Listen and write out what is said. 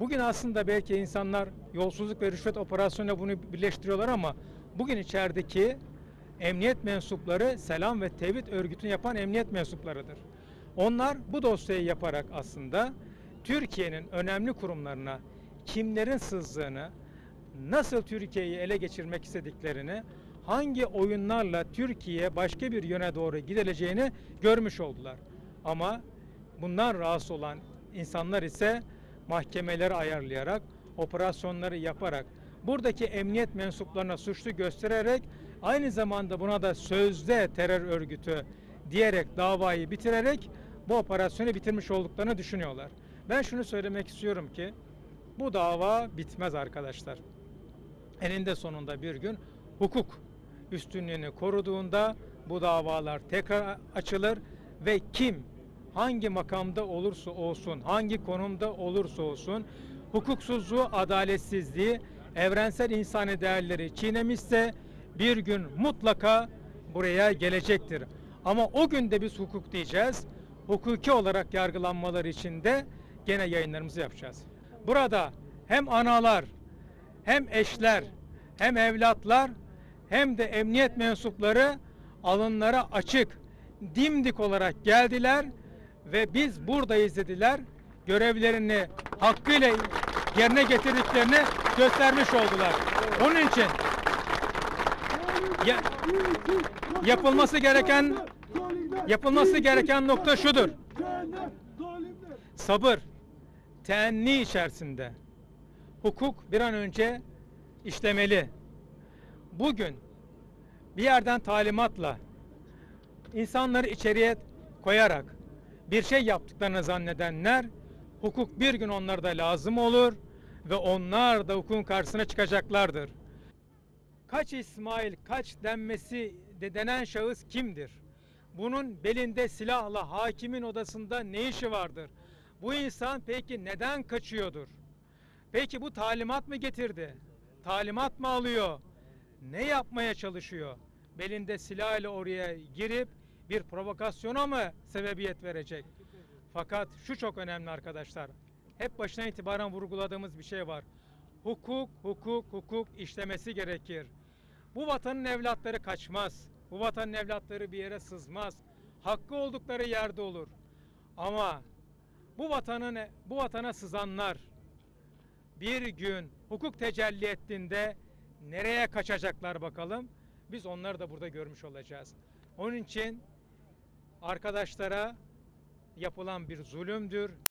Bugün aslında belki insanlar yolsuzluk ve rüşvet operasyonuyla bunu birleştiriyorlar ama bugün içerideki emniyet mensupları selam ve tevhid örgütünü yapan emniyet mensuplarıdır. Onlar bu dosyayı yaparak aslında Türkiye'nin önemli kurumlarına kimlerin sızdığını, nasıl Türkiye'yi ele geçirmek istediklerini, hangi oyunlarla Türkiye başka bir yöne doğru gidileceğini görmüş oldular. Ama bundan rahatsız olan insanlar ise mahkemeleri ayarlayarak, operasyonları yaparak, buradaki emniyet mensuplarına suçlu göstererek aynı zamanda buna da sözde terör örgütü diyerek davayı bitirerek bu operasyonu bitirmiş olduklarını düşünüyorlar. Ben şunu söylemek istiyorum ki bu dava bitmez arkadaşlar. Eninde sonunda bir gün hukuk üstünlüğünü koruduğunda bu davalar tekrar açılır ve kim hangi makamda olursa olsun, hangi konumda olursa olsun hukuksuzluğu, adaletsizliği, evrensel insani değerleri çiğnemişse bir gün mutlaka buraya gelecektir. Ama o günde biz hukuk diyeceğiz. Hukuki olarak yargılanmaları için de gene yayınlarımızı yapacağız. Burada hem analar, hem eşler, hem evlatlar, hem de emniyet mensupları alınlara açık, dimdik olarak geldiler ve biz buradayız dediler. Görevlerini hakkıyla yerine getirdiklerini göstermiş oldular. Onun için ya- yapılması gereken yapılması gereken nokta şudur. Sabır, teenni içerisinde hukuk bir an önce işlemeli. Bugün bir yerden talimatla insanları içeriye koyarak bir şey yaptıklarını zannedenler hukuk bir gün onlara da lazım olur ve onlar da hukukun karşısına çıkacaklardır. Kaç İsmail, kaç denmesi de denen şahıs kimdir? Bunun belinde silahla hakimin odasında ne işi vardır? Bu insan peki neden kaçıyordur? Peki bu talimat mı getirdi? Talimat mı alıyor? Ne yapmaya çalışıyor? Belinde silah ile oraya girip bir provokasyona mı sebebiyet verecek? Fakat şu çok önemli arkadaşlar. Hep başına itibaren vurguladığımız bir şey var. Hukuk, hukuk, hukuk işlemesi gerekir. Bu vatanın evlatları kaçmaz. Bu vatanın evlatları bir yere sızmaz. Hakkı oldukları yerde olur. Ama bu vatanın bu vatana sızanlar bir gün hukuk tecelli ettiğinde nereye kaçacaklar bakalım. Biz onları da burada görmüş olacağız. Onun için arkadaşlara yapılan bir zulümdür.